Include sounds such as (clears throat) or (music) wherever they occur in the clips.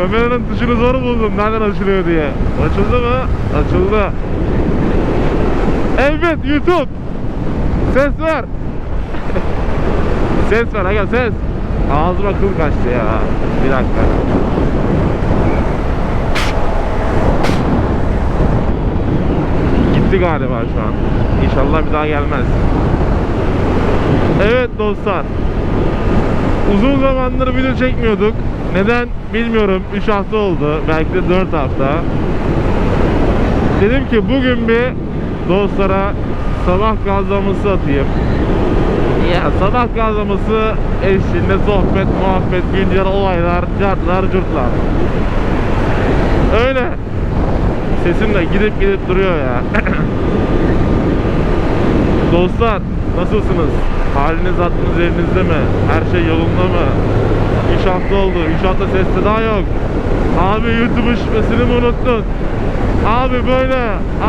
kameranın tuşunu zor buldum. Nereden açılıyor diye. Açıldı mı? Açıldı. Evet YouTube. Ses ver. (laughs) ses ver aga ses. Ağzıma kıl kaçtı ya. Bir dakika. Gitti galiba şu an. İnşallah bir daha gelmez. Evet dostlar. Uzun zamandır video çekmiyorduk. Neden bilmiyorum. 3 hafta oldu. Belki de 4 hafta. Dedim ki bugün bir dostlara sabah gazlaması atayım. Ya sabah gazlaması eşliğinde sohbet, muhabbet, güncel olaylar, cartlar, curtlar. Öyle. Sesim de gidip gidip duruyor ya. (clears throat) Dostlar nasılsınız? Haliniz aklınız yerinizde mi? Her şey yolunda mı? 3 hafta oldu. 3 hafta ses daha yok. Abi YouTube'un şifresini mi unuttun? Abi böyle.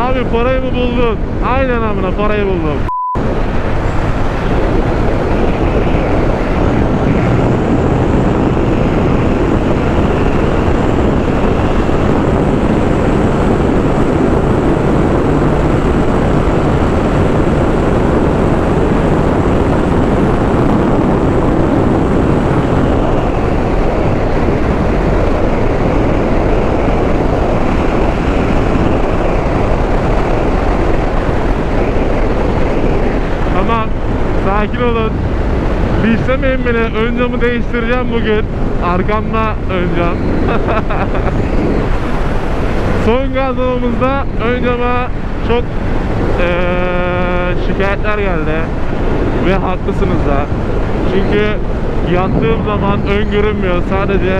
Abi parayı mı buldun? Aynen amına parayı buldum. Tamam. Sakin olun. Dişlemeyin beni. Ön camı değiştireceğim bugün. Arkamda ön cam. (laughs) Son gazlamamızda ön cama çok eee, şikayetler geldi. Ve haklısınız da. Çünkü yattığım zaman ön görünmüyor. Sadece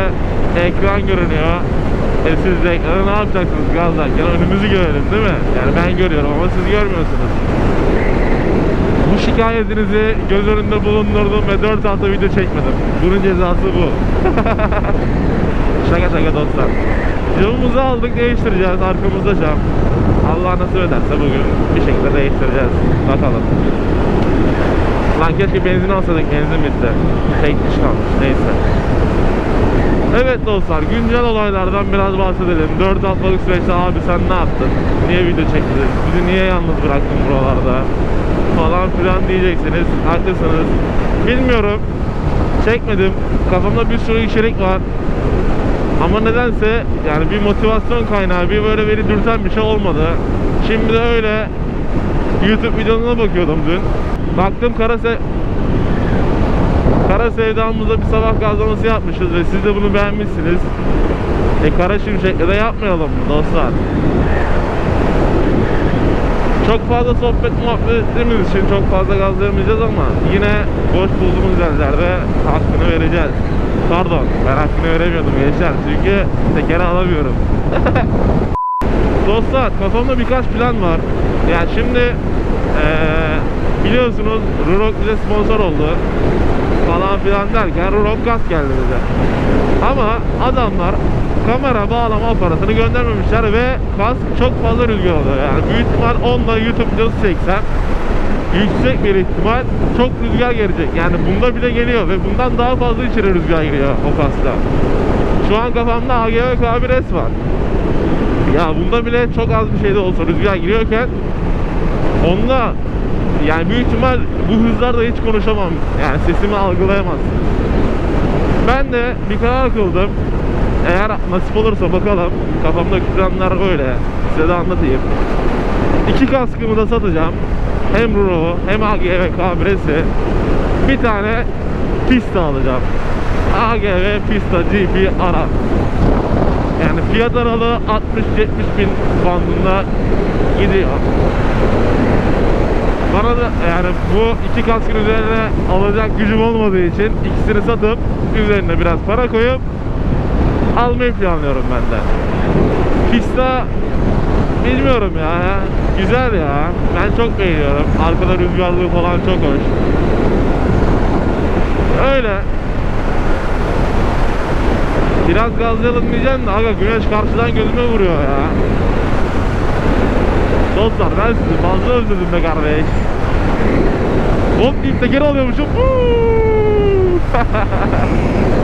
ekran görünüyor. E siz de ekranı ne yapacaksınız gazlarken? Önümüzü görelim değil mi? Yani ben görüyorum ama siz görmüyorsunuz. Bu şikayetinizi göz önünde bulundurdum ve 4 hafta video çekmedim. Bunun cezası bu. (laughs) şaka şaka dostlar. Camımızı aldık değiştireceğiz arkamızda cam. Allah nasip ederse bugün bir şekilde değiştireceğiz. Bakalım. Lan keşke benzin alsaydık benzin bitti. Tek diş kalmış neyse. Evet dostlar güncel olaylardan biraz bahsedelim. 4 haftalık süreçte abi sen ne yaptın? Niye video çektin? Bizi niye yalnız bıraktın buralarda? Falan filan diyeceksiniz. Haklısınız. Bilmiyorum. Çekmedim. Kafamda bir sürü içerik var. Ama nedense yani bir motivasyon kaynağı, bir böyle beni dürten bir şey olmadı. Şimdi de öyle YouTube videolarına bakıyordum dün. Baktım Karase Kara sevdamızda bir sabah gazlaması yapmışız ve siz de bunu beğenmişsiniz. E Kara Şimşek'le de yapmayalım dostlar? Çok fazla sohbet muhabbet ettiğimiz için çok fazla gazlayamayacağız ama yine boş bulduğumuz yerlerde hakkını vereceğiz. Pardon ben hakkını veremiyordum gençler çünkü tekeri alamıyorum. (laughs) Dostlar kafamda birkaç plan var. Yani şimdi eee, biliyorsunuz Rurok bize sponsor oldu falan filan derken Rurok gaz geldi bize. Ama adamlar kamera bağlama aparatını göndermemişler ve kask çok fazla rüzgar alıyor. Yani büyük ihtimal onda YouTube videosu çeksem yüksek bir ihtimal çok rüzgar gelecek. Yani bunda bile geliyor ve bundan daha fazla içeri rüzgar giriyor o kaskta. Şu an kafamda AGV K1S var. Ya bunda bile çok az bir şey de olsa rüzgar giriyorken onda yani büyük ihtimal bu hızlarda hiç konuşamam. Yani sesimi algılayamazsınız. Ben de bir karar kıldım. Eğer nasip olursa bakalım. Kafamdaki planlar böyle. Size de anlatayım. İki kaskımı da satacağım. Hem Ruro hem AGV K1S'i. Bir tane pista alacağım. AGV Pista GP Ara. Yani fiyat aralığı 60-70 bin bandında gidiyor. Bana da yani bu iki kaskın üzerine alacak gücüm olmadığı için ikisini satıp üzerine biraz para koyup almayı planlıyorum ben de. Pista bilmiyorum ya. Güzel ya. Ben çok beğeniyorum. Arkada rüzgarlığı falan çok hoş. Öyle. Biraz gazlayalım diyeceğim de aga güneş karşıdan gözüme vuruyor ya. Dostlar ben sizi fazla özledim be kardeş. Hop deyip teker alıyormuşum. (laughs)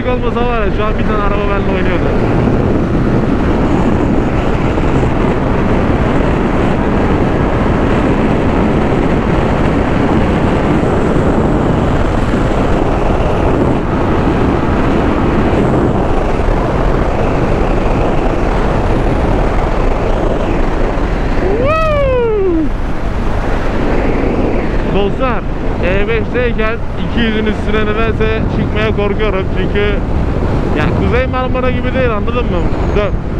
Açık olmasa var ya şu an bir tane araba benimle oynuyordu. Dostlar E5'teyken 200'ün üstüne nedense çıkmaya korkuyorum çünkü yani Kuzey Marmara gibi değil anladın mı?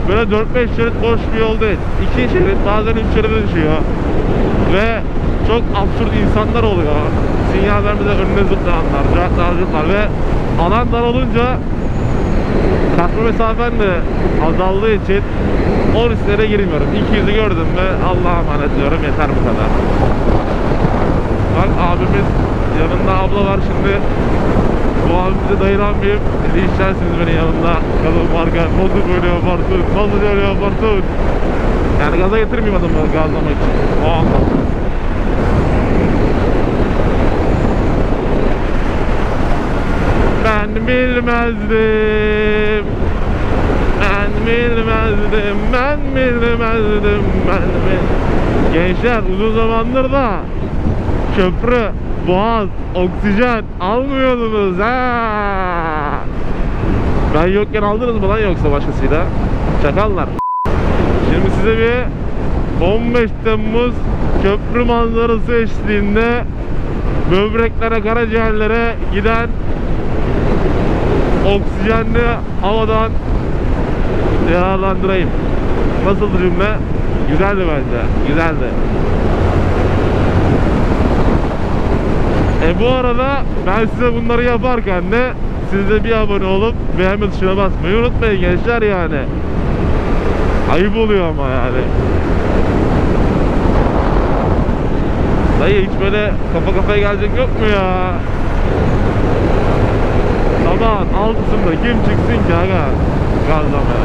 Böyle 4-5 şerit boş bir yol değil. 2 şerit bazen 3 şeride düşüyor. Ve çok absürt insanlar oluyor. Sinyal vermeden önüne zıplayanlar, cevaplar zıplar ve alan dar olunca kaçma mesafen de azaldığı için o risklere girmiyorum. 200'ü gördüm mü Allah'a emanet diyorum yeter bu kadar. Bak abimiz yanında abla var şimdi. Bu abimize dayanamayayım. Linçlersiniz beni yanında. Kadın varken nasıl böyle yaparsın? Nasıl böyle yaparsın? Yani gaza getirmeyeyim adamı gazlamak için. O anlamda. Ben bilmezdim. Ben bilmezdim, ben bilmezdim, ben bilmezdim. Gençler uzun zamandır da köprü, boğaz, oksijen almıyordunuz ha. Ben yokken aldınız mı lan yoksa başkasıyla? Çakallar. Şimdi size bir 15 Temmuz köprü manzarası eşliğinde böbreklere, karaciğerlere giden oksijenli havadan değerlendireyim. Nasıl cümle? Güzeldi bence. Güzeldi. E bu arada ben size bunları yaparken de siz de bir abone olup beğenme tuşuna basmayı unutmayın gençler yani. Ayıp oluyor ama yani. Dayı hiç böyle kafa kafaya gelecek yok mu ya? Sabahın altısında kim çıksın ki aga gazlamaya?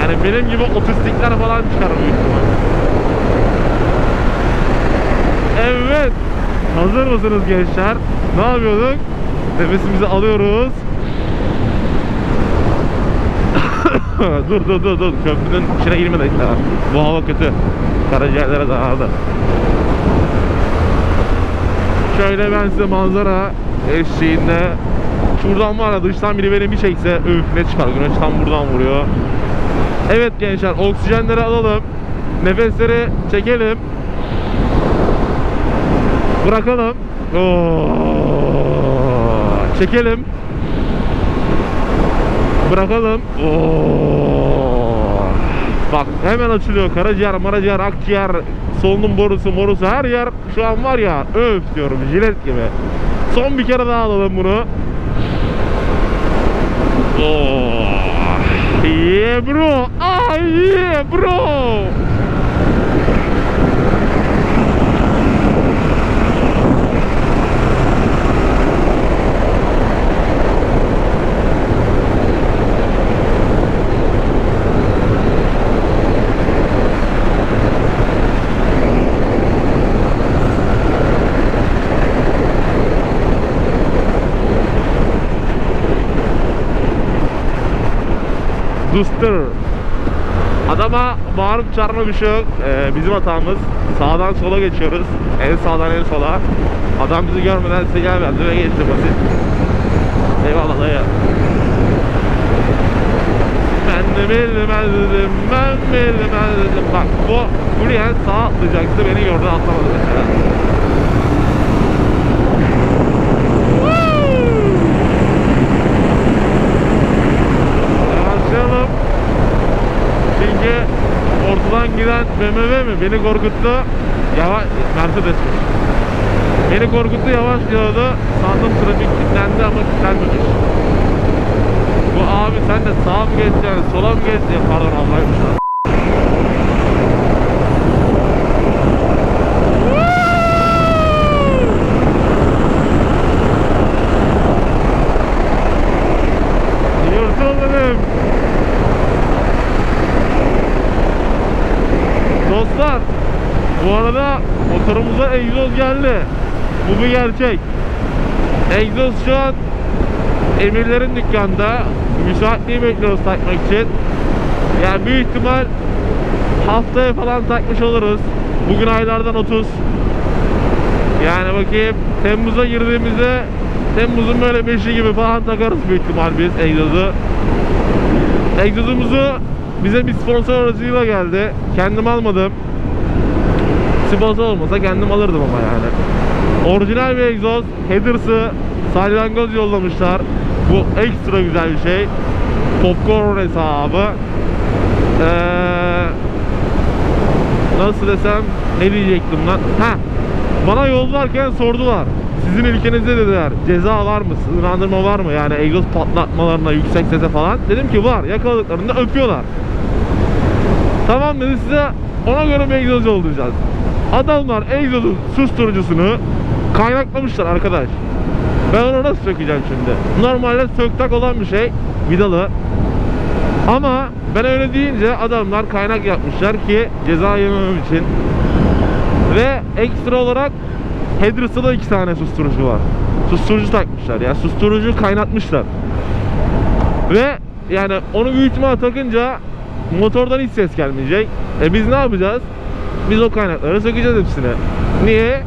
Yani benim gibi otistikler falan çıkar büyük ihtimal. Evet. Hazır mısınız gençler? Ne yapıyorduk? Nefesimizi alıyoruz. (coughs) dur dur dur dur. Köprünün içine girmedik daha. Bu hava kötü. Karaciğerlere zararlı. Şöyle ben size manzara eşliğinde Şuradan var ya dıştan biri beni bir çekse öf ne çıkar güneş tam buradan vuruyor. Evet gençler oksijenleri alalım. Nefesleri çekelim. Bırakalım. Oo. Çekelim. Bırakalım. Oo. Bak hemen açılıyor. Karaciğer, maraciğer, akciğer, solunum borusu, morusu her yer şu an var ya öf diyorum jilet gibi. Son bir kere daha alalım bunu. Oh. Yeah bro. Ah yeah bro. Duster. Adama bağırıp çağırma bir şey yok. Ee, bizim hatamız. Sağdan sola geçiyoruz. En sağdan en sola. Adam bizi görmeden size gelmedi ve geçti basit. Eyvallah dayı. Ben de bilmezdim, ben bilmezdim. Bak bu buraya sağ atlayacaktı, beni gördü atlamadı mesela. Giden BMW mi beni korkuttu. Yavaş Mercedes'miş. Beni korkuttu yavaş gidiyordu. Sandım trafik kilitlendi ama kilitlenmemiş. Bu abi sen de sağa mı geçeceksin, sola mı geçeceksin? Pardon lan. Yurtum benim. Dostlar, bu arada motorumuza egzoz geldi. Bu bir gerçek. Egzoz şu an Emirlerin dükkanda. Müsaitliği bekliyoruz takmak için. Yani büyük ihtimal haftaya falan takmış oluruz. Bugün aylardan 30. Yani bakayım Temmuz'a girdiğimizde Temmuz'un böyle 5'i gibi falan takarız büyük ihtimal biz egzozu. Egzozumuzu bize bir sponsor aracıyla geldi. Kendim almadım. Sponsor olmasa kendim alırdım ama yani. Orijinal bir egzoz. Headers'ı salyangoz yollamışlar. Bu ekstra güzel bir şey. Popcorn hesabı. Ee, nasıl desem ne diyecektim lan? Ha, bana yollarken sordular. Sizin ülkenizde dediler ceza var mı? Sınırlandırma var mı? Yani egzoz patlatmalarına yüksek sese falan. Dedim ki var. Yakaladıklarında öpüyorlar. Tamam dedi size ona göre bir egzoz yollayacağız. Adamlar egzozun susturucusunu kaynaklamışlar arkadaş. Ben onu nasıl sökeceğim şimdi? Normalde söktak olan bir şey vidalı. Ama ben öyle deyince adamlar kaynak yapmışlar ki ceza yememem için. Ve ekstra olarak Headers'ta da iki tane susturucu var. Susturucu takmışlar ya. Susturucu kaynatmışlar. Ve yani onu büyük ihtimal takınca motordan hiç ses gelmeyecek. E biz ne yapacağız? Biz o kaynakları sökeceğiz hepsini. Niye?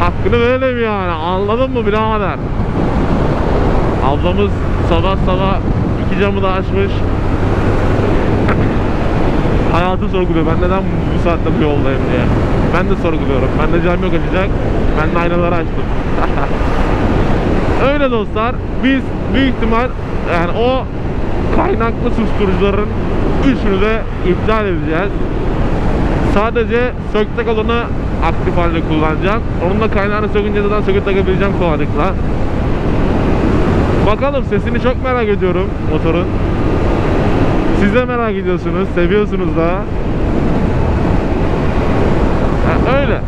Hakkını verelim yani. Anladın mı birader? Ablamız sabah sabah iki camı da açmış. (laughs) Hayatı sorguluyor. Ben neden bu saatte bu yoldayım diye. Ben de sorguluyorum. Ben de cam yok açacak. Ben de aynaları açtım. (laughs) Öyle dostlar. Biz büyük ihtimal yani o kaynaklı susturucuların üçünü de iptal edeceğiz. Sadece söktek olanı aktif halde kullanacağım. Onun da kaynağını sökünce zaten söküp takabileceğim kolaylıkla. Bakalım sesini çok merak ediyorum motorun. Siz de merak ediyorsunuz, seviyorsunuz da. Öyle.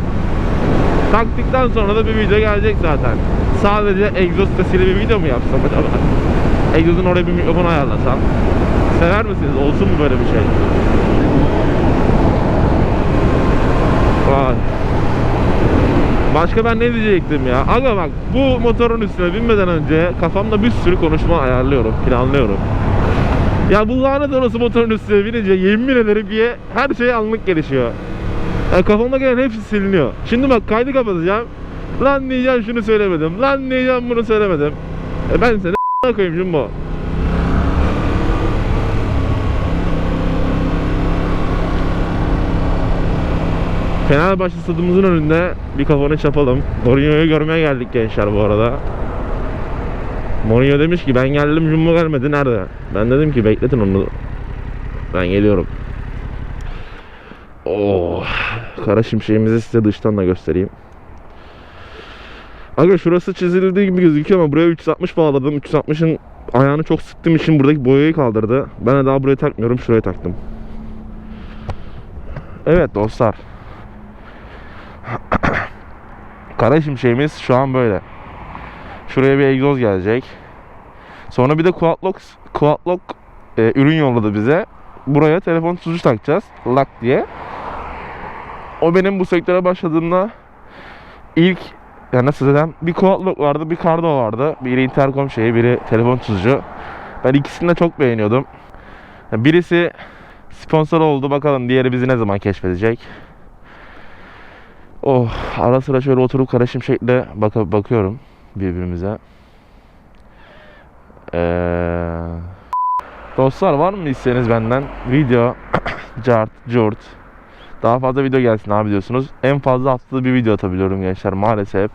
Taktıktan sonra da bir video gelecek zaten. Sadece egzoz sesiyle bir video mu yapsam acaba? Egzozun oraya bir mikrofon ayarlasam. Sever misiniz? Olsun mu böyle bir şey? Vay. Başka ben ne diyecektim ya? Aga bak bu motorun üstüne binmeden önce kafamda bir sürü konuşma ayarlıyorum, planlıyorum. Ya bu lanet olası motorun üstüne binince yemin ederim ki her şey anlık gelişiyor. Ya kafamda gelen hepsi siliniyor. Şimdi bak kaydı kapatacağım. Lan diyeceğim şunu söylemedim. Lan diyeceğim bunu söylemedim. E ben seni koyayım Jumbo. Fenerbahçe stadımızın önünde bir kafanı çapalım. Mourinho'yu görmeye geldik gençler bu arada. Mourinho demiş ki ben geldim Jumbo gelmedi nerede? Ben dedim ki bekletin onu. Ben geliyorum. Oh, kara şimşeğimizi size dıştan da göstereyim. Aga şurası çizildiği gibi gözüküyor ama buraya 360 bağladım. 360'ın ayağını çok sıktığım için buradaki boyayı kaldırdı. Ben de daha buraya takmıyorum. Şuraya taktım. Evet dostlar. (coughs) Kara şimşeğimiz şu an böyle. Şuraya bir egzoz gelecek. Sonra bir de Quadlock, Quadlock e, ürün yolladı bize. Buraya telefon tutucu takacağız. Lock diye. O benim bu sektöre başladığımda ilk yani nasıl desem bir Quadlock vardı bir Cardo vardı. Biri intercom şeyi biri telefon tutucu. Ben ikisini de çok beğeniyordum. Birisi sponsor oldu bakalım diğeri bizi ne zaman keşfedecek. Oh ara sıra şöyle oturup kara şimşekle bak bakıyorum birbirimize. Ee, dostlar var mı isteğiniz benden? Video, (coughs) cart, curt. Daha fazla video gelsin abi diyorsunuz. En fazla haftada bir video atabiliyorum gençler maalesef.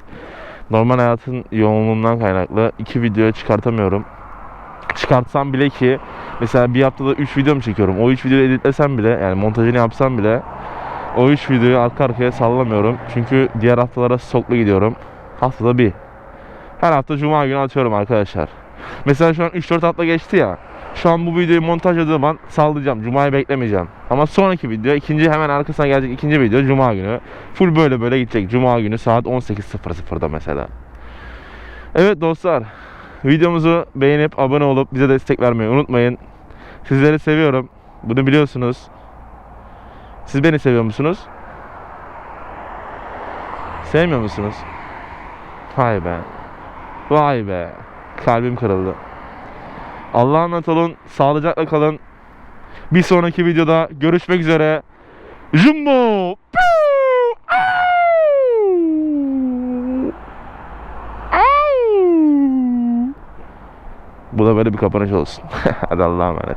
Normal hayatın yoğunluğundan kaynaklı iki video çıkartamıyorum. Çıkartsam bile ki mesela bir haftada 3 video mu çekiyorum? O 3 videoyu editlesem bile yani montajını yapsam bile o 3 videoyu arka arkaya sallamıyorum. Çünkü diğer haftalara stoklu gidiyorum. Haftada bir. Her hafta cuma günü atıyorum arkadaşlar. Mesela şu an 3-4 hafta geçti ya. Şu an bu videoyu montajladığım an sallayacağım. Cuma'yı beklemeyeceğim. Ama sonraki video, ikinci hemen arkasına gelecek ikinci video Cuma günü. Full böyle böyle gidecek. Cuma günü saat 18.00'da mesela. Evet dostlar. Videomuzu beğenip abone olup bize destek vermeyi unutmayın. Sizleri seviyorum. Bunu biliyorsunuz. Siz beni seviyor musunuz? Sevmiyor musunuz? Vay be. Vay be. Kalbim kırıldı. Allah'a emanet olun. Sağlıcakla kalın. Bir sonraki videoda görüşmek üzere. Jumbo. Bu da böyle bir kapanış olsun. (laughs) Hadi Allah'a emanet.